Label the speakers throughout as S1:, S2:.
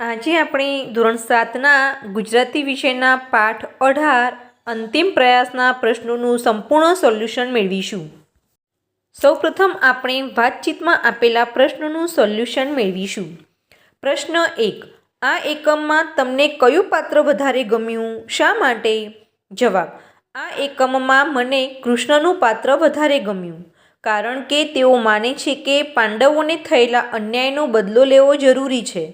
S1: આજે આપણે ધોરણ સાતના ગુજરાતી વિષયના પાઠ અઢાર અંતિમ પ્રયાસના પ્રશ્નોનું સંપૂર્ણ સોલ્યુશન મેળવીશું. સૌપ્રથમ આપણે વાતચીતમાં આપેલા પ્રશ્નોનું સોલ્યુશન મેળવીશું. પ્રશ્ન એક, આ એકમમાં તમને કયું પાત્ર વધારે ગમ્યું? શા માટે? જવાબ, આ એકમમાં મને કૃષ્ણનું પાત્ર વધારે ગમ્યું, કારણ કે તેઓ માને છે કે પાંડવોને થયેલા અન્યાયનો બદલો લેવો જરૂરી છે.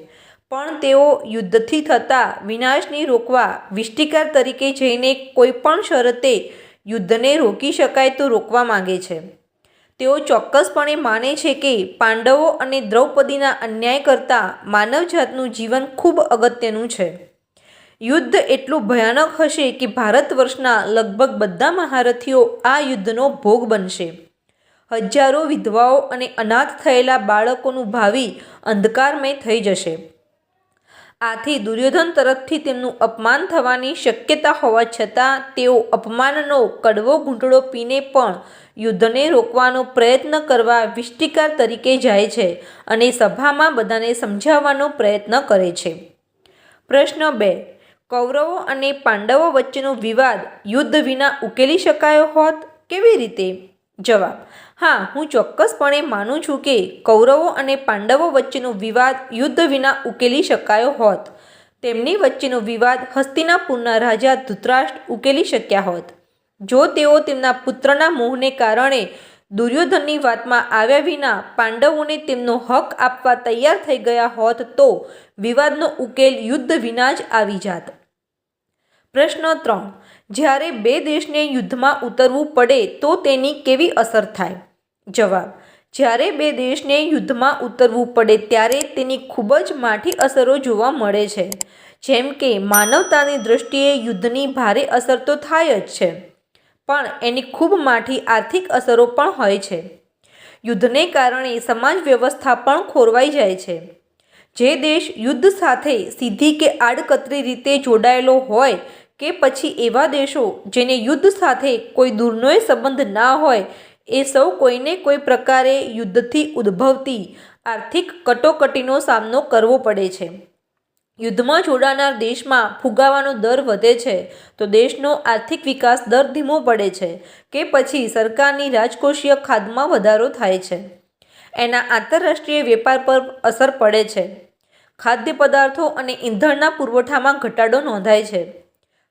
S1: પણ તેઓ યુદ્ધથી થતા વિનાશને રોકવા વિષ્ટિકાર તરીકે જઈને કોઈ પણ શરતે યુદ્ધને રોકી શકાય તો રોકવા માંગે છે. તેઓ ચોક્કસપણે માને છે કે પાંડવો અને દ્રૌપદીના અન્યાય કરતાં માનવજાતનું જીવન ખૂબ અગત્યનું છે. યુદ્ધ એટલું ભયાનક હશે કે ભારત વર્ષના લગભગ બધા મહારથીઓ આ યુદ્ધનો ભોગ બનશે. હજારો વિધવાઓ અને અનાથ થયેલા બાળકોનું ભાવિ અંધકારમય થઈ જશે. આથી દુર્યોધન તરફથી તેમનું અપમાન થવાની શક્યતા હોવા છતાં તેઓ અપમાનનો કડવો ઘૂંટડો પીને પણ યુદ્ધને રોકવાનો પ્રયત્ન કરવા વિષ્ટિકાર તરીકે જાય છે અને સભામાં બધાને સમજાવવાનો પ્રયત્ન કરે છે. પ્રશ્ન બે. કૌરવો અને પાંડવો વચ્ચેનો વિવાદ યુદ્ધ વિના ઉકેલી શકાયો હોત? કેવી રીતે? જવાબ. હા, હું ચોક્કસપણે માનું છું કે કૌરવો અને પાંડવો વચ્ચેનો વિવાદ યુદ્ધ વિના ઉકેલી શકાયો હોત. તેમની વચ્ચેનો વિવાદ હસ્તિનાપુરના રાજા ધૃતરાષ્ટ્ર ઉકેલી શક્યા હોત. જો તેઓ તેમના પુત્રના મોહને કારણે દુર્યોધનની વાતમાં આવ્યા વિના પાંડવોને તેમનો હક આપવા તૈયાર થઈ ગયા હોત, તો વિવાદનો ઉકેલ યુદ્ધ વિના જ આવી જાત. પ્રશ્ન ત્રણ. જ્યારે બે દેશને યુદ્ધમાં ઉતરવું પડે, તો તેની કેવી અસર થાય? જવાબ. જ્યારે બે દેશને યુદ્ધમાં ઉતરવું પડે ત્યારે તેની ખૂબ જ માઠી અસરો જોવા મળે છે. જેમ કે, માનવતાની દૃષ્ટિએ યુદ્ધની ભારે અસર તો થાય જ છે, પણ એની ખૂબ માઠી આર્થિક અસરો પણ હોય છે. યુદ્ધને કારણે સમાજ વ્યવસ્થા પણ ખોરવાઈ જાય છે. જે દેશ યુદ્ધ સાથે સીધી કે આડકતરી રીતે જોડાયેલો હોય કે પછી એવા દેશો જેને યુદ્ધ સાથે કોઈ દૂરનોય સંબંધ ના હોય એ સૌ કોઈને કોઈ પ્રકારે યુદ્ધથી ઉદ્ભવતી આર્થિક કટોકટીનો સામનો કરવો પડે છે. યુદ્ધમાં જોડાનાર દેશમાં ફુગાવાનો દર વધે છે, તો દેશનો આર્થિક વિકાસ દર ધીમો પડે છે કે પછી સરકારની રાજકોષીય ખાધમાં વધારો થાય છે. એના આંતરરાષ્ટ્રીય વેપાર પર અસર પડે છે. ખાદ્ય પદાર્થો અને ઈંધણના પુરવઠામાં ઘટાડો નોંધાય છે.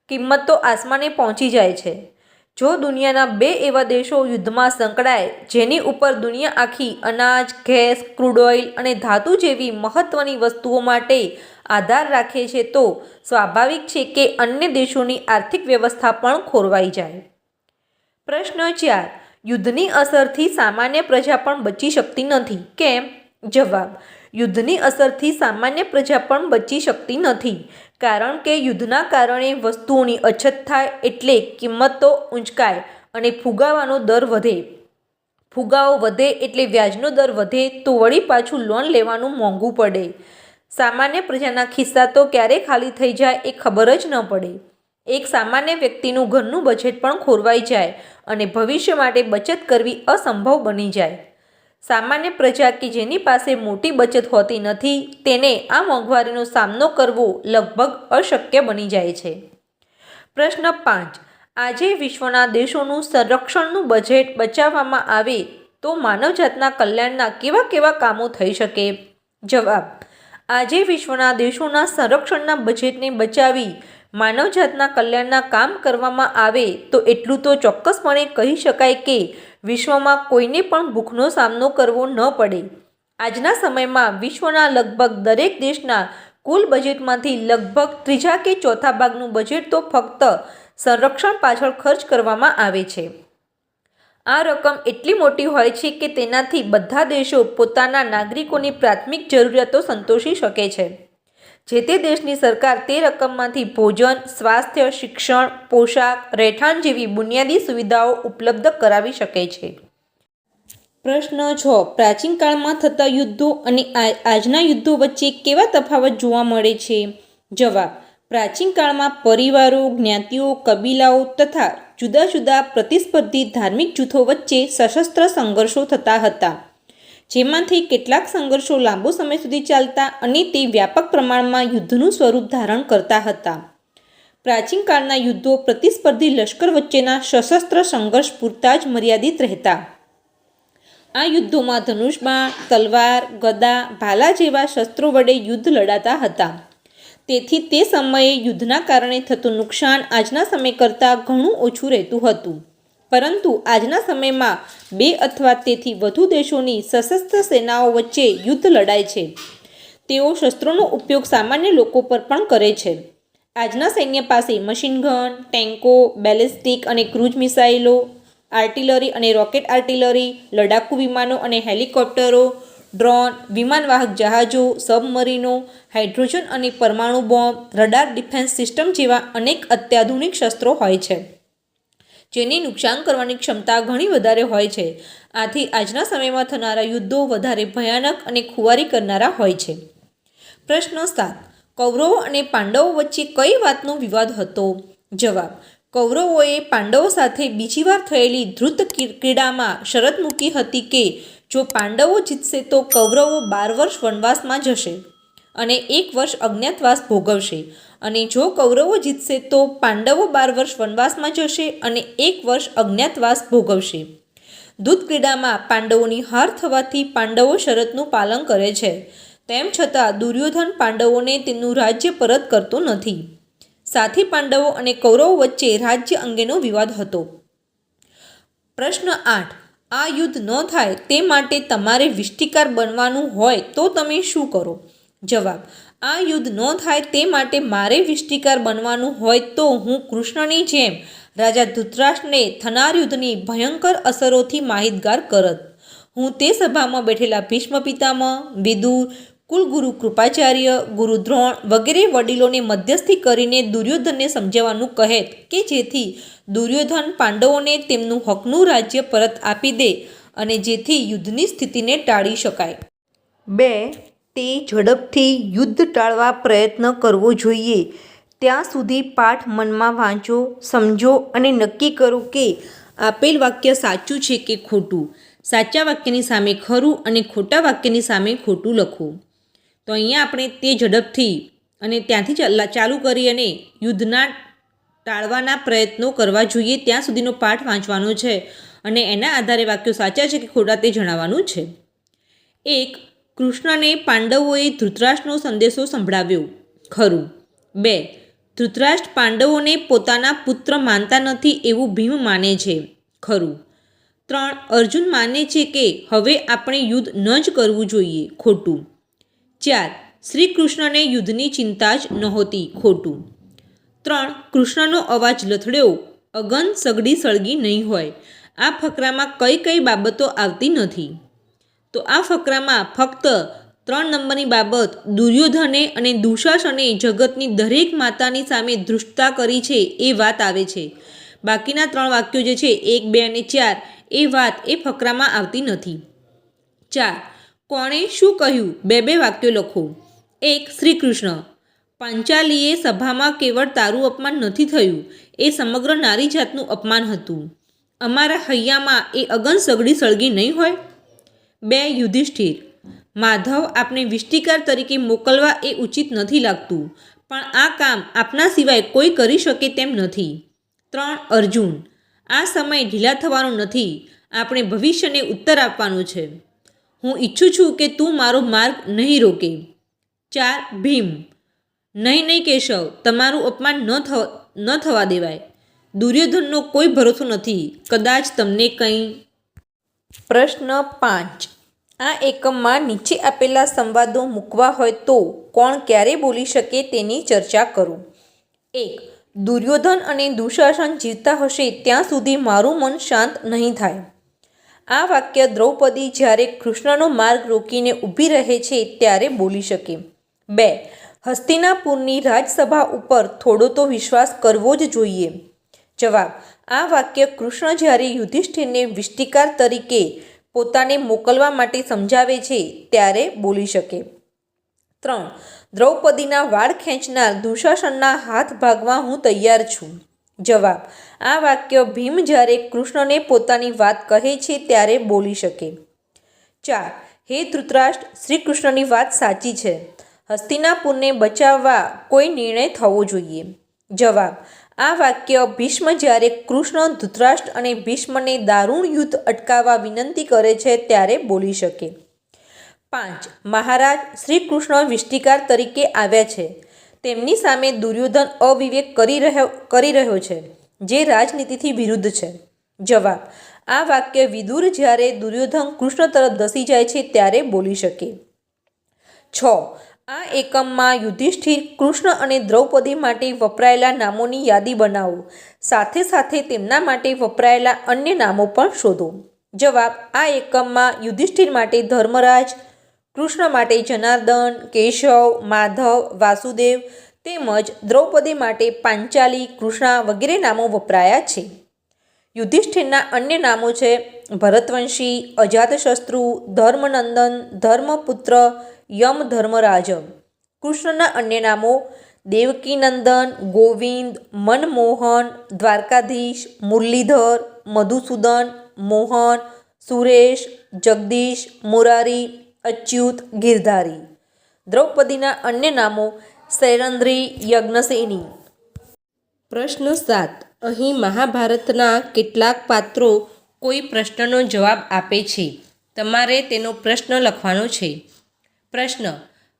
S1: કિંમત તો આસમાને પહોંચી જાય છે. જો દુનિયાના બે એવા દેશો યુદ્ધમાં સંકળાય, જેની ઉપર દુનિયા આખી અનાજ, ગેસ, ક્રૂડ ઓઇલ અને ધાતુ જેવી મહત્ત્વની વસ્તુઓ માટે આધાર રાખે છે, તો સ્વાભાવિક છે કે અન્ય દેશોની આર્થિક વ્યવસ્થા પણ ખોરવાઈ જાય. પ્રશ્ન ચાર. યુદ્ધની અસરથી સામાન્ય પ્રજા પણ બચી શકતી નથી. કેમ? જવાબ. યુદ્ધની અસરથી સામાન્ય પ્રજા પણ બચી શકતી નથી. કારણ કે યુદ્ધના કારણે વસ્તુઓની અછત થાય એટલે કિંમતો ઊંચકાય અને ફુગાવાનો દર વધે. ફુગાવો વધે એટલે વ્યાજનો દર વધે તો વળી પાછું લોન લેવાનું મોંઘું પડે. સામાન્ય પ્રજાના ખિસ્સા તો ક્યારે ખાલી થઈ જાય એ ખબર જ ન પડે. એક સામાન્ય વ્યક્તિનું ઘરનું બજેટ પણ ખોરવાઈ જાય અને ભવિષ્ય માટે બચત કરવી અસંભવ બની જાય. સામાન્ય પ્રજા કે જેની પાસે મોટી બચત હોતી નથી, તેને આ મોંઘવારીનો સામનો કરવો લગભગ અશક્ય બની જાય છે. પ્રશ્ન પાંચ. આજે વિશ્વના દેશોનું સંરક્ષણનું બજેટ બચાવવામાં આવે તો માનવજાતના કલ્યાણના કેવા કેવા કામો થઈ શકે? જવાબ. આજે વિશ્વના દેશોના સંરક્ષણના બજેટને બચાવી માનવજાતના કલ્યાણના કામ કરવામાં આવે તો એટલું તો ચોક્કસપણે કહી શકાય કે વિશ્વમાં કોઈને પણ ભૂખનો સામનો કરવો ન પડે. આજના સમયમાં વિશ્વના લગભગ દરેક દેશના કુલ બજેટમાંથી લગભગ ત્રીજા કે ચોથા ભાગનું બજેટ તો ફક્ત સંરક્ષણ પાછળ ખર્ચ કરવામાં આવે છે. આ રકમ એટલી મોટી હોય છે કે તેનાથી બધા દેશો પોતાના નાગરિકોની પ્રાથમિક જરૂરિયાતો સંતોષી શકે છે. જે તે દેશની સરકાર તે રકમમાંથી ભોજન, સ્વાસ્થ્ય, શિક્ષણ, પોશાક, રહેઠાણ જેવી બુનિયાદી સુવિધાઓ ઉપલબ્ધ કરાવી શકે છે. પ્રશ્ન છ. પ્રાચીન કાળમાં થતા યુદ્ધો અને આજના યુદ્ધો વચ્ચે કેવા તફાવત જોવા મળે છે? જવાબ. પ્રાચીન કાળમાં પરિવારો, જ્ઞાતિઓ, કબીલાઓ તથા જુદા જુદા પ્રતિસ્પર્ધી ધાર્મિક જૂથો વચ્ચે સશસ્ત્ર સંઘર્ષો થતા હતા. જેમાંથી કેટલાક સંઘર્ષો લાંબો સમય સુધી ચાલતા અને તે વ્યાપક પ્રમાણમાં યુદ્ધનું સ્વરૂપ ધારણ કરતા હતા. પ્રાચીન કાળના યુદ્ધો પ્રતિસ્પર્ધી લશ્કર વચ્ચેના સશસ્ત્ર સંઘર્ષ પૂરતા જ મર્યાદિત રહેતા. આ યુદ્ધોમાં ધનુષબાણ, તલવાર, ગદા, ભાલા જેવા શસ્ત્રો વડે યુદ્ધ લડાતા હતા. તેથી તે સમયે યુદ્ધના કારણે થતું નુકસાન આજના સમય કરતાં ઘણું ઓછું રહેતું હતું. પરંતુ આજના સમયમાં બે અથવા તેથી વધુ દેશોની સશસ્ત્ર સેનાઓ વચ્ચે યુદ્ધ લડાય છે. તેઓ શસ્ત્રોનો ઉપયોગ સામાન્ય લોકો પર પણ કરે છે. આજના સૈન્ય પાસે મશીનગન ટેન્કો, બેલિસ્ટિક અને ક્રૂઝ મિસાઇલો, આર્ટિલરી અને રોકેટ આર્ટિલરી, લડાકુ વિમાનો અને હેલિકોપ્ટરો, ડ્રોન, વિમાનવાહક જહાજો, સબમરીનો, હાઇડ્રોજન અને પરમાણુ બોમ્બ, રડાર ડિફેન્સ સિસ્ટમ જેવા અનેક અત્યાધુનિક શસ્ત્રો હોય છે. જેની નુકસાન કરવાની ક્ષમતા ઘણી વધારે હોય છે. આથી આજના સમયમાં થનારા યુદ્ધો વધારે ભયાનક અને ખુવારી કરનારા હોય છે. પ્રશ્ન સાત. કૌરવો અને પાંડવો વચ્ચે કઈ વાતનો વિવાદ હતો? જવાબ. કૌરવોએ પાંડવો સાથે બીજી વાર થયેલી ધૃત ક્રીડામાં શરત મૂકી હતી કે જો પાંડવો જીતશે તો કૌરવો બાર વર્ષ વનવાસમાં જશે અને એક વર્ષ અજ્ઞાતવાસ ભોગવશે. અને જો કૌરવો જીતશે તો પાંડવો બાર વર્ષ વનવાસમાં જશે અને એક વર્ષ અજ્ઞાતવાસ ભોગવશે. દૂધ ક્રીડામાં પાંડવોની હાર થવાથી પાંડવો શરતનું પાલન કરે છે. તેમ છતાં દુર્યોધન પાંડવોને તેમનું રાજ્ય પરત કરતો નથી. સાથી પાંડવો અને કૌરવો વચ્ચે રાજ્ય અંગેનો વિવાદ હતો. પ્રશ્ન આઠ. આ યુદ્ધ ન થાય તે માટે તમારે વિષ્ટિકાર બનવાનું હોય તો તમે શું કરો? જવાબ. આ યુદ્ધ ન થાય તે માટે મારે વિષ્ટિકાર બનવાનું હોય તો હું કૃષ્ણની જેમ રાજા ધૃતરાષ્ટ્રને થનાર યુદ્ધની ભયંકર અસરોથી માહિતગાર કરત. હું તે સભામાં બેઠેલા ભીષ્મ પિતામહ, વિદુર, કુલગુરુ કૃપાચાર્ય, ગુરુદ્રોણ વગેરે વડીલોને મધ્યસ્થી કરીને દુર્યોધનને સમજાવવાનું કહેત કે જેથી દુર્યોધન પાંડવોને તેમનું હકનું રાજ્ય પરત આપી દે અને જેથી યુદ્ધની સ્થિતિને ટાળી શકાય. બે તે ઝડપથી યુદ્ધ ટાળવા પ્રયત્ન કરવો જોઈએ. ત્યાં સુધી પાઠ મનમાં વાંચો, સમજો અને નક્કી કરો કે આપેલ વાક્ય સાચું છે કે ખોટું. સાચા વાક્યની સામે ખરું અને ખોટા વાક્યની સામે ખોટું લખો. તો અહીંયા આપણે તે ઝડપથી અને ત્યાંથી ચાલ- કરી અને યુદ્ધના ટાળવાના પ્રયત્નો કરવા જોઈએ. ત્યાં સુધીનો પાઠ વાંચવાનો છે અને એના આધારે વાક્યો સાચા છે કે ખોટા તે જણાવવાનું છે. એક કૃષ્ણને પાંડવોએ ધૃતરાષ્ટ્રનો સંદેશો સંભળાવ્યો. ખરું. બે. ધૃતરાષ્ટ્ર પાંડવોને પોતાના પુત્ર માનતા નથી એવું ભીમ માને છે. ખરું. ત્રણ. અર્જુન માને છે કે હવે આપણે યુદ્ધ ન જ કરવું જોઈએ. ખોટું. ચાર. શ્રી કૃષ્ણને યુદ્ધની ચિંતા જ નહોતી. ખોટું. ત્રણ. કૃષ્ણનો અવાજ લથડ્યો. અગન સગડી સળગી નહીં હોય. આ ફકરામાં કઈ કઈ બાબતો આવતી નથી. તો આ ફકરામાં ફક્ત ત્રણ નંબરની બાબત દુર્યોધને અને દુશાસને જગતની દરેક માતાની સામે ધૃષ્ટતા કરી છે એ વાત આવે છે. બાકીના ત્રણ વાક્યો જે છે, એક, બે અને ચાર, એ વાત એ ફકરામાં આવતી નથી. ચાર, કોણે શું કહ્યું? બે બે વાક્યો લખો. એક શ્રી કૃષ્ણ પાંચાલીએ સભામાં કેવળ તારું અપમાન નથી થયું. એ સમગ્ર નારી જાતનું અપમાન હતું. અમારા હૈયામાં એ અગન સગડી સળગી નહીં હોય? બે યુધિષ્ઠિર. માધવ આપને વિષ્ટિકાર તરીકે મોકલવા એ ઉચિત નથી લાગતું, પણ આ કામ આપના સિવાય કોઈ કરી શકે તેમ નથી. ત્રણ, અર્જુન. આ સમય ઢીલા થવાનો નથી, આપણે ભવિષ્યને ઉત્તર આપવાનો છે. હું ઈચ્છું છું કે તું મારો માર્ગ નહીં રોકે. ચાર, ભીમ. નહીં નહીં, કેશવ, તમારું અપમાન ન ન થવા દેવાય. દુર્યોધનનો કોઈ ભરોસો નથી. કદાચ તમને કંઈ પ્રશ્ન પાંચ. આ એકમમાં નીચે આપેલા સંવાદો મૂકવા હોય તો કોણ ક્યારે બોલી શકે તેની ચર્ચા કરો. એક, દુર્યોધન અને દુશાસન જીવતા હશે ત્યાં સુધી મારું મન શાંત નહીં થાય. આ વાક્ય દ્રૌપદી જ્યારે કૃષ્ણનો માર્ગ રોકીને ઊભી રહે છે ત્યારે બોલી શકે. બે, હસ્તિનાપુરની રાજસભા ઉપર થોડો તો વિશ્વાસ કરવો જ જોઈએ. જવાબ, આ વાક્ય કૃષ્ણ જ્યારે યુધિષ્ઠિરને વિષ્ટિકાર તરીકે પોતાને મોકલવા માટે સમજાવે છે ત્યારે બોલી શકે. ત્રણ. દ્રૌપદીના વાળ ખેંચનાર દુશાસનના હાથ ભાગવા હું તૈયાર છું. જવાબ. આ વાક્ય ભીમ જ્યારે કૃષ્ણને પોતાની વાત કહે છે ત્યારે બોલી શકે. ચાર. હે ધૃતરાષ્ટ્ર શ્રી કૃષ્ણની વાત સાચી છે. હસ્તિનાપુરને બચાવવા કોઈ નિર્ણય થવો જોઈએ. જવાબ. આ વાક્ય ભીષ્મ જ્યારે કૃષ્ણ, ધૃતરાષ્ટ્ર અને ભીષ્મને દારૂણ યુદ્ધ અટકાવવા વિનંતી કરે છે ત્યારે બોલી શકે. પાંચ. મહારાજ શ્રી કૃષ્ણ વિષ્ટિકાર તરીકે આવ્યા છે. તેમની સામે દુર્યોધન અવિવેક કરી રહ્યો કરી રહ્યો છે, જે રાજનીતિથી વિરુદ્ધ છે. જવાબ. આ વાક્ય વિદુર જ્યારે દુર્યોધન કૃષ્ણ તરફ ધસી જાય છે ત્યારે બોલી શકે. છ. આ એકમમાં યુધિષ્ઠિર, કૃષ્ણ અને દ્રૌપદી માટે વપરાયેલા નામોની યાદી બનાવો. સાથે સાથે તેમના માટે વપરાયેલા અન્ય નામો પણ શોધો. જવાબ, આ એકમમાં યુધિષ્ઠિર માટે ધર્મરાજ, કૃષ્ણ માટે જનાર્દન, કેશવ, માધવ, વાસુદેવ તેમજ દ્રૌપદી માટે પાંચાલી, કૃષ્ણા વગેરે નામો વપરાયા છે. યુધિષ્ઠિરના અન્ય નામો છે ભરતવંશી, અજાતશત્રુ, ધર્મનંદન, ધર્મપુત્ર, યમ ધર્મરાજ કૃષ્ણના અન્ય નામો દેવકીનંદન, ગોવિંદ, મનમોહન, દ્વારકાધીશ, મુરલીધર, મધુસૂદન, મોહન, સુરેશ, જગદીશ, મુરારી, અચ્યુત, ગિરધારી. દ્રૌપદીના અન્ય નામો સૈરંદ્રી યજ્ઞસેની. પ્રશ્ન સાત. અહીં મહાભારતના કેટલાક પાત્રો કોઈ પ્રશ્નનો જવાબ આપે છે. તમારે તેનો પ્રશ્ન લખવાનો છે. પ્રશ્ન,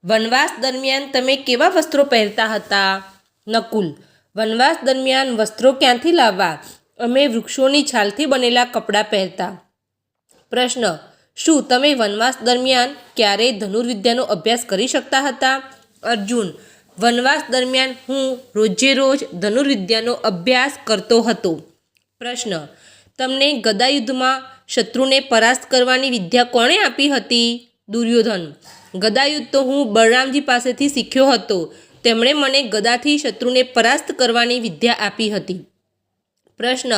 S1: વનવાસ દરમિયાન તમે કેવા વસ્ત્રો પહેરતા હતા? નકુલ, વનવાસ દરમિયાન વસ્ત્રો ક્યાંથી લાવવા? અમે વૃક્ષોની છાલથી બનેલા કપડાં પહેરતા. પ્રશ્ન, શું તમે વનવાસ દરમિયાન ક્યારેય ધનુર્વિદ્યાનો અભ્યાસ કરી શકતા હતા? અર્જુન વનવાસ દરમિયાન હું રોજે રોજ ધનુર્વિદ્યાનો અભ્યાસ કરતો હતો. પ્રશ્ન, તમને ગદાયુદ્ધમાં શત્રુને પરાસ્ત કરવાની વિદ્યા કોણે આપી હતી? દુર્યોધન, ગદાયુદ્ધ તો હું બળરામજી પાસેથી શીખ્યો હતો. તેમણે મને ગદાથી શત્રુને પરાસ્ત કરવાની વિદ્યા આપી હતી. પ્રશ્ન,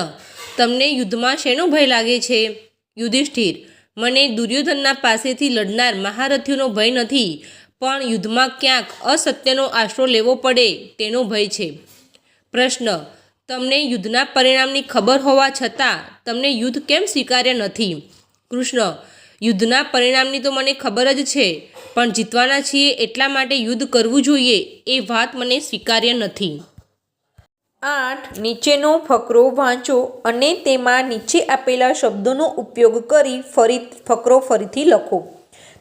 S1: તમને યુદ્ધમાં શેનો ભય લાગે છે? યુધિષ્ઠિર, મને દુર્યોધનના પાસેથી લડનાર મહારથીઓનો ભય નથી. પણ યુદ્ધમાં ક્યાંક અસત્યનો આશરો લેવો પડે તેનો ભય છે. પ્રશ્ન, તમને યુદ્ધના પરિણામની ખબર હોવા છતાં તમને યુદ્ધ કેમ સ્વીકાર્ય નથી? કૃષ્ણ, યુદ્ધના પરિણામની તો મને ખબર જ છે, પણ જીતવાના છીએ એટલા માટે યુદ્ધ કરવું જોઈએ એ વાત મને સ્વીકાર્ય નથી. આઠ, નીચેનો ફકરો વાંચો અને તેમાં નીચે આપેલા શબ્દોનો ઉપયોગ કરી ફરી, ફકરો ફરીથી લખો.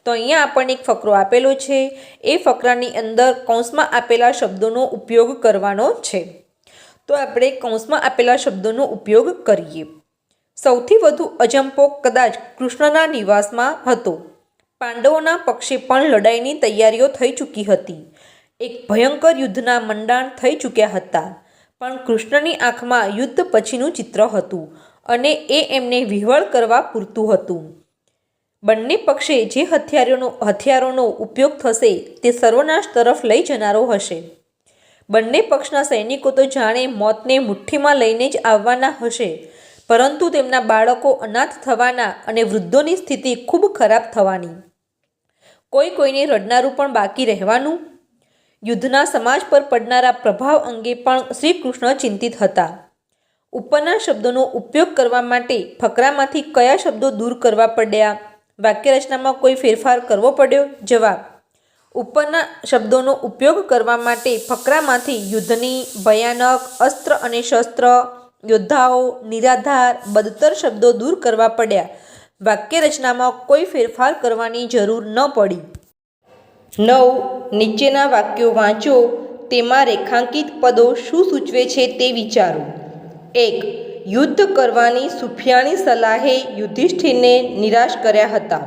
S1: તો અહીંયા આપણને એક ફકરો આપેલો છે. એ ફકરાની અંદર કૌંસમાં આપેલા શબ્દોનો ઉપયોગ કરવાનો છે. તો આપણે કૌંસમાં આપેલા શબ્દોનો ઉપયોગ કરીએ. સૌથી વધુ અજંપો કદાચ કૃષ્ણના નિવાસમાં હતો. પાંડવોના પક્ષે પણ લડાઈની તૈયારીઓ થઈ ચૂકી હતી. એક ભયંકર યુદ્ધના મંડાણ થઈ ચૂક્યા હતા. પણ કૃષ્ણની આંખમાં યુદ્ધ પછીનું ચિત્ર હતું અને એ એમને વિહવળ કરવા પૂરતું હતું. બંને પક્ષે જે હથિયારોનો હથિયારોનો ઉપયોગ થશે તે સર્વનાશ તરફ લઈ જનારો હશે. બંને પક્ષના સૈનિકો તો જાણે મોતને મુઠ્ઠીમાં લઈને જ આવવાના હશે, પરંતુ તેમના બાળકો અનાથ થવાના અને વૃદ્ધોની સ્થિતિ ખૂબ ખરાબ થવાની. કોઈ કોઈને રડનારું પણ બાકી રહેવાનું? યુદ્ધના સમાજ પર પડનારા પ્રભાવ અંગે પણ શ્રી કૃષ્ણ ચિંતિત હતા. ઉપરના શબ્દોનો ઉપયોગ કરવા માટે ફકરામાંથી કયા શબ્દો દૂર કરવા પડ્યા? વાક્યરચનામાં કોઈ ફેરફાર કરવો પડ્યો? જવાબ. ઉપરના શબ્દોનો ઉપયોગ કરવા માટે ફકરામાંથી યુદ્ધની ભયાનક અસ્ત્ર અને શસ્ત્ર, યોદ્ધાઓ, નિરાધાર, બદતર શબ્દો દૂર કરવા પડ્યા. વાક્યરચનામાં કોઈ ફેરફાર કરવાની જરૂર ન પડી. નવ. નીચેના વાક્યો વાંચો. તેમાં રેખાંકિત પદો શું સૂચવે છે તે વિચારો. એક. યુદ્ધ કરવાની સુફિયાણી સલાહે યુધિષ્ઠિરને નિરાશ કર્યા હતા.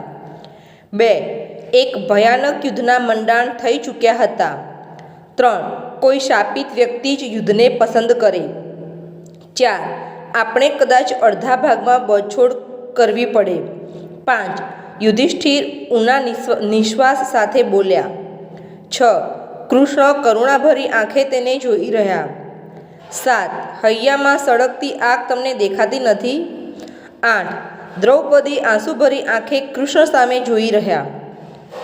S1: બે, એક ભયાનક યુદ્ધના મંડાણ થઈ ચૂક્યા હતા. ત્રણ, કોઈ શાપિત વ્યક્તિ જ યુદ્ધને પસંદ કરે. ચાર, આપણે કદાચ અડધા ભાગમાં બછોડ કરવી પડે. પાંચ, યુધિષ્ઠિર ઉના નિશ્વાસ સાથે બોલ્યા. છ, કૃષ્ણ કરુણાભરી આંખે તેને જોઈ રહ્યા. સાત, હૈયામાં સળગતી આગ તમને દેખાતી નથી? આઠ, દ્રૌપદી આંસુભરી આંખે કૃષ્ણ સામે જોઈ રહ્યા.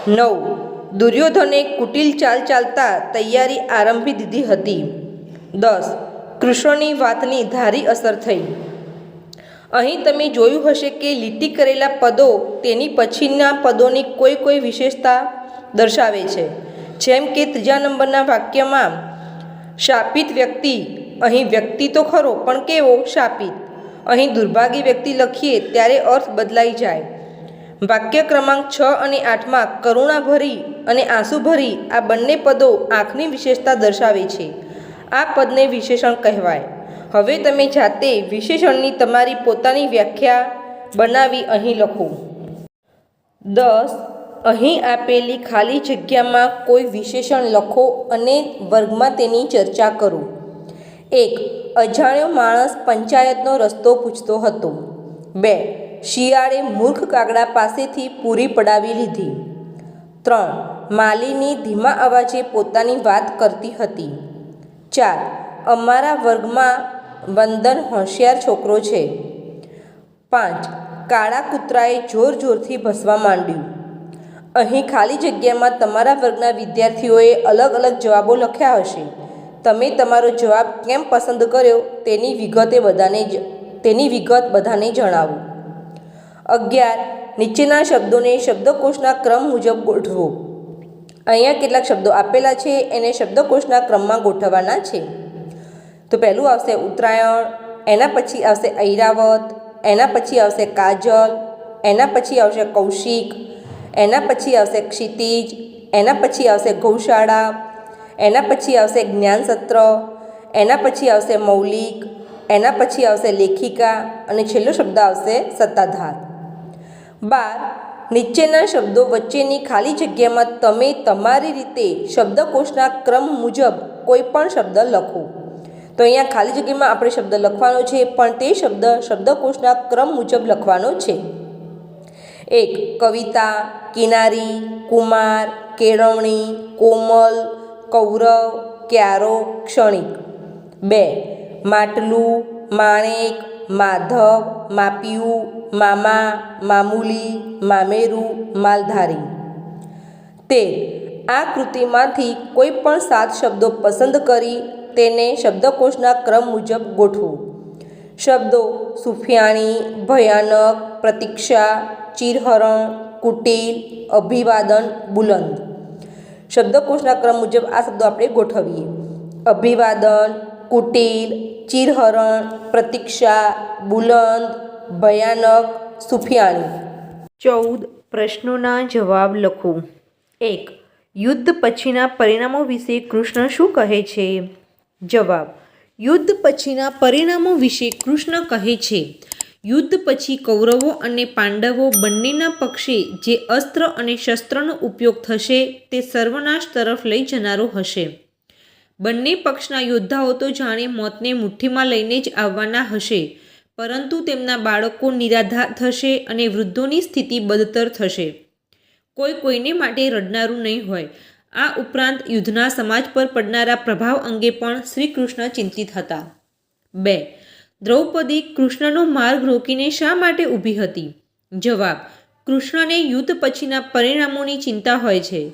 S1: નવ, દુર્યોધને કુટિલ ચાલ ચાલતા તૈયારી આરંભી દીધી હતી. દસ, કૃષ્ણની વાતની ધારી અસર થઈ.
S2: અહીં તમે જોયું હશે કે લીટી કરેલા પદો તેની પછીના પદોની કોઈ કોઈ વિશેષતા દર્શાવે છે. જેમ કે ત્રીજા નંબરના વાક્યમાં, શાપિત વ્યક્તિ અહીં વ્યક્તિ તો ખરો, પણ કેવો? શાપિત. અહીં દુર્ભાગી વ્યક્તિ લખીએ ત્યારે અર્થ બદલાઈ જાય. વાક્ય ક્રમાંક છ અને આઠમાં કરુણા ભરી અને આંસુ ભરી આ બંને પદો આંખની વિશેષતા દર્શાવે છે. આ પદને વિશેષણ કહેવાય. હવે તમે જાતે વિશેષણની તમારી પોતાની વ્યાખ્યા બનાવી અહીં લખો. દસ, અહીં આપેલી ખાલી જગ્યામાં કોઈ વિશેષણ લખો અને વર્ગમાં તેની ચર્ચા કરો. એક, અજાણ્યો માણસ પંચાયતનો રસ્તો પૂછતો હતો. બે, શિયાળે મૂર્ખ કાગડા પાસેથી પૂરી પડાવી લીધી. ત્રણ, માલિની ધીમા અવાજે પોતાની વાત કરતી હતી. ચાર, અમારા વર્ગમાં વંદન હોશિયાર છોકરો છે. પાંચ, કાળા કૂતરાએ જોર જોરથી ભસવા માંડ્યું. અહીં ખાલી જગ્યામાં તમારા વર્ગના વિદ્યાર્થીઓએ અલગ અલગ જવાબો લખ્યા હશે. તમે તમારો જવાબ કેમ પસંદ કર્યો તેની વિગતે બધાને તેની વિગત બધાને જણાવો. અગિયાર, નીચેના શબ્દોને શબ્દકોશના ક્રમ મુજબ ગોઠવો. અહીંયા કેટલાક શબ્દો આપેલા છે, એને શબ્દકોશના ક્રમમાં ગોઠવવાના છે. તો પહેલું આવશે ઉત્તરાયણ, એના પછી આવશે ઐરાવત, એના પછી આવશે કાજલ, એના પછી આવશે કૌશિક, એના પછી આવશે ક્ષિતિજ, એના પછી આવશે ગૌશાળા એના પછી આવશે જ્ઞાનસત્ર, એના પછી આવશે મૌલિક, એના પછી આવશે લેખિકા અને છેલ્લો શબ્દ આવશે સત્તાધાર. બાર, નીચેના શબ્દો વચ્ચેની ખાલી જગ્યામાં તમે તમારી રીતે શબ્દકોશના ક્રમ મુજબ કોઈ પણ શબ્દ લખો. તો અહીંયા ખાલી જગ્યામાં આપણે શબ્દ લખવાનો છે, પણ તે શબ્દ શબ્દકોશના ક્રમ મુજબ લખવાનો છે. એક, કવિતા, કિનારી, કુમાર, કેળવણી, કોમલ કૌરવ, ક્યારો, ક્ષણિક. બે, માટલું, માણેક, માધવ, માપિયું, મામા, મામૂલી, મામેરું, માલધારી. તેર, આ કૃતિમાંથી કોઈ પણ સાત શબ્દો પસંદ કરી તેને શબ્દકોશના ક્રમ મુજબ ગોઠવો. શબ્દો સુફિયાણી, ભયાનક, પ્રતીક્ષા, ચિરહરણ, કુટિલ, અભિવાદન, બુલંદ. શબ્દકોશના ક્રમ મુજબ આ શબ્દો આપણે ગોઠવીએ. અભિવાદન, કુટિલ, ચિરહરણ, પ્રતીક્ષા, બુલંદ, ભયાનક, સુફિયાણી.
S1: ચૌદ પ્રશ્નોના જવાબ લખો. એક, યુદ્ધ પછીના પરિણામો વિશે કૃષ્ણ શું કહે છે? જવાબ યુદ્ધ પછીના પરિણામો વિશે કૃષ્ણ કહે છે, યુદ્ધ પછી કૌરવો અને પાંડવો બંનેના પક્ષે જે અસ્ત્ર અને શસ્ત્રનો ઉપયોગ થશે તે સર્વનાશ તરફ લઈ જનારો હશે. બંને પક્ષના યોદ્ધાઓ તો જાણે મોતને મુઠ્ઠીમાં લઈને જ આવવાના હશે, પરંતુ તેમના બાળકો નિરાધાર થશે અને વૃદ્ધોની સ્થિતિ બદતર થશે. કોઈ કોઈને માટે રડનારું નહીં હોય આ ઉપરાંત યુદ્ધના સમાજ પર પડનારા પ્રભાવ અંગે પણ શ્રી કૃષ્ણ ચિંતિત હતા. બે. દ્રૌપદી કૃષ્ણનો માર્ગ રોકીને શા માટે ઊભી હતી? જવાબ. કૃષ્ણને યુદ્ધ પછીના પરિણામોની ચિંતા હોય છે.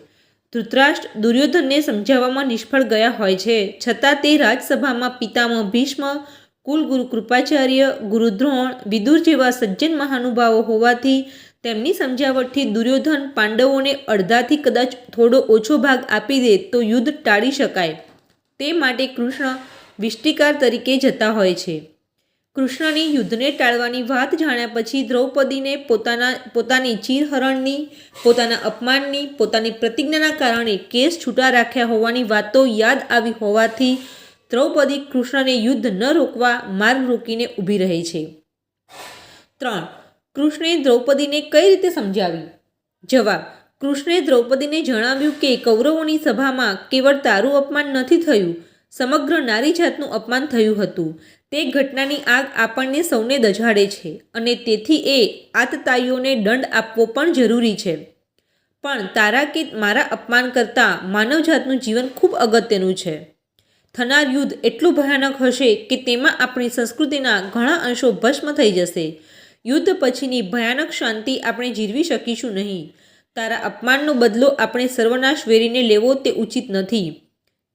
S1: ધૃતરાષ્ટ્ર દુર્યોધનને સમજાવવામાં નિષ્ફળ ગયા હોય છે. છતાં તે રાજસભામાં પિતામહ ભીષ્મ, કુલગુરુ કૃપાચાર્ય, ગુરુદ્રોણ, વિદુર જેવા સજ્જન મહાનુભાવો હોવાથી તેમની સમજાવટથી દુર્યોધન પાંડવોને અડધાથી કદાચ થોડો ઓછો ભાગ આપી દે તો યુદ્ધ ટાળી શકાય. તે માટે કૃષ્ણ વિષ્ટિકાર તરીકે જતા હોય છે. કૃષ્ણની યુદ્ધને ટાળવાની વાત જાણ્યા પછી દ્રૌપદીને પોતાના, પોતાની ચીરહરણની, પોતાના અપમાનની, પોતાની પ્રતિજ્ઞાના કારણે કેસ છૂટા રાખ્યા હોવાની વાતો યાદ આવી હોવાથી દ્રૌપદી કૃષ્ણને યુદ્ધ ન રોકવા માર્ગ રોકીને ઊભી રહે છે. ત્રણ કૃષ્ણે દ્રૌપદીને કઈ રીતે સમજાવી જવાબ, કૃષ્ણે દ્રૌપદીને જણાવ્યું કે કૌરવોની સભામાં કેવળ તારું અપમાન નથી થયું, સમગ્ર નારી જાતનું અપમાન થયું હતું. તે ઘટનાની આગ આપણને સૌને દઝાડે છે અને તેથી એ આતતાઈઓને દંડ આપવો પણ જરૂરી છે. પણ તારા કે મારા અપમાન કરતાં માનવજાતનું જીવન ખૂબ અગત્યનું છે. થનાર યુદ્ધ એટલું ભયાનક હશે કે તેમાં આપણી સંસ્કૃતિના ઘણા અંશો ભસ્મ થઈ જશે. યુદ્ધ પછીની ભયાનક શાંતિ આપણે જીરવી શકીશું નહીં. તારા અપમાનનો બદલો આપણે સર્વનાશ વેરીને લેવો તે ઉચિત નથી.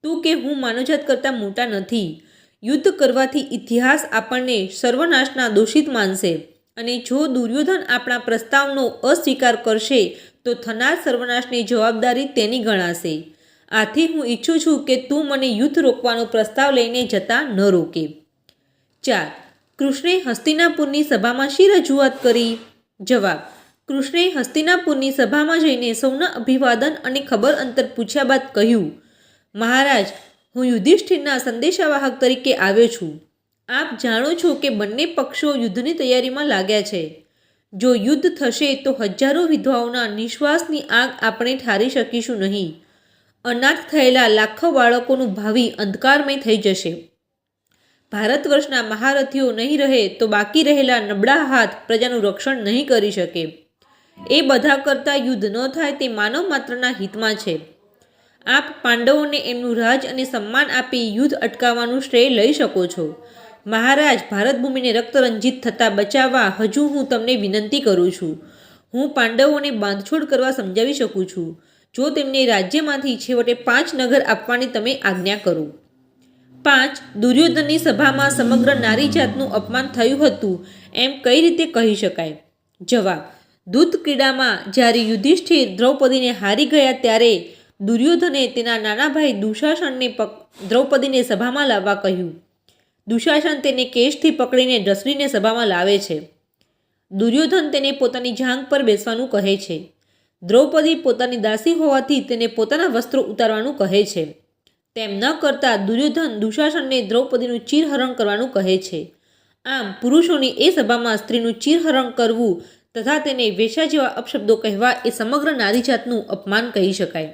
S1: તું કે હું માનવજાત કરતાં મોટા નથી. યુદ્ધ કરવાથી ઇતિહાસ આપણને સર્વનાશના દોષિત માનશે અને જો દુર્યોધન આપણા પ્રસ્તાવનો અસ્વીકાર કરશે, તો થનાર સર્વનાશની જવાબદારી તેની ગણાશે. આથી હું ઈચ્છું છું કે તું મને યુદ્ધ રોકવાનો પ્રસ્તાવ લઈને જતા ન રોકે. ચાર કૃષ્ણે હસ્તિનાપુરની સભામાં શી રજૂઆત કરી? જવાબ, કૃષ્ણે હસ્તિનાપુરની સભામાં જઈને સૌના અભિવાદન અને ખબર અંતર પૂછ્યા બાદ કહ્યું, મહારાજ, હું યુધિષ્ઠિરના સંદેશાવાહક તરીકે આવ્યો છું. આપ જાણો છો કે બંને પક્ષો યુદ્ધની તૈયારીમાં લાગ્યા છે. જો યુદ્ધ થશે તો હજારો વિધવાઓના નિશ્વાસની આગ આપણે ઠારી શકીશું નહીં. અનાથ થયેલા લાખો બાળકોનું ભાવિ અંધકારમય થઈ જશે. ભારત વર્ષના મહારથીઓ નહીં રહે તો બાકી રહેલા નબળા હાથ પ્રજાનું રક્ષણ નહીં કરી શકે. એ બધા કરતાં યુદ્ધ ન થાય તે માનવ માત્રના હિતમાં છે. આપ પાંડવોને એમનું રાજ અને સન્માન આપી યુદ્ધ અટકાવવાનું શ્રેય લઈ શકો છો. મહારાજ ભારતભૂમિને રક્તરંજિત થતાં બચાવવા હજુ હું તમને વિનંતી કરું છું. હું પાંડવોને બાંધછોડ કરવા સમજાવી શકું છું. જો તેમને રાજ્યમાંથી છેવટે પાંચ નગર આપવાની તમે આજ્ઞા કરો. પાંચ દુર્યોધનની સભામાં સમગ્ર નારી જાતનું અપમાન થયું હતું. એમ કઈ રીતે કહી શકાય? જવાબ દૂત ક્રીડામાં જ્યારે યુધિષ્ઠિર દ્રૌપદીને હારી ગયા ત્યારે દુર્યોધને તેના નાના ભાઈ દુશાસનને દ્રૌપદીને સભામાં લાવવા કહ્યું. દુશાસન તેને કેશથી પકડીને ઢસડીને સભામાં લાવે છે. દુર્યોધન તેને પોતાની જાંગ પર બેસવાનું કહે છે. દ્રૌપદી પોતાની દાસી હોવાથી તેને પોતાના વસ્ત્રો ઉતારવાનું કહે છે. તેમ ન કરતા દુર્યોધન દુશાસનને દ્રૌપદીનું ચીરહરણ કરવાનું કહે છે. આમ પુરુષોની એ સભામાં સ્ત્રીનું ચીરહરણ કરવું તથા તેને વેશા જેવા અપશબ્દો કહેવા એ સમગ્ર નારીજાતનું અપમાન કહી શકાય.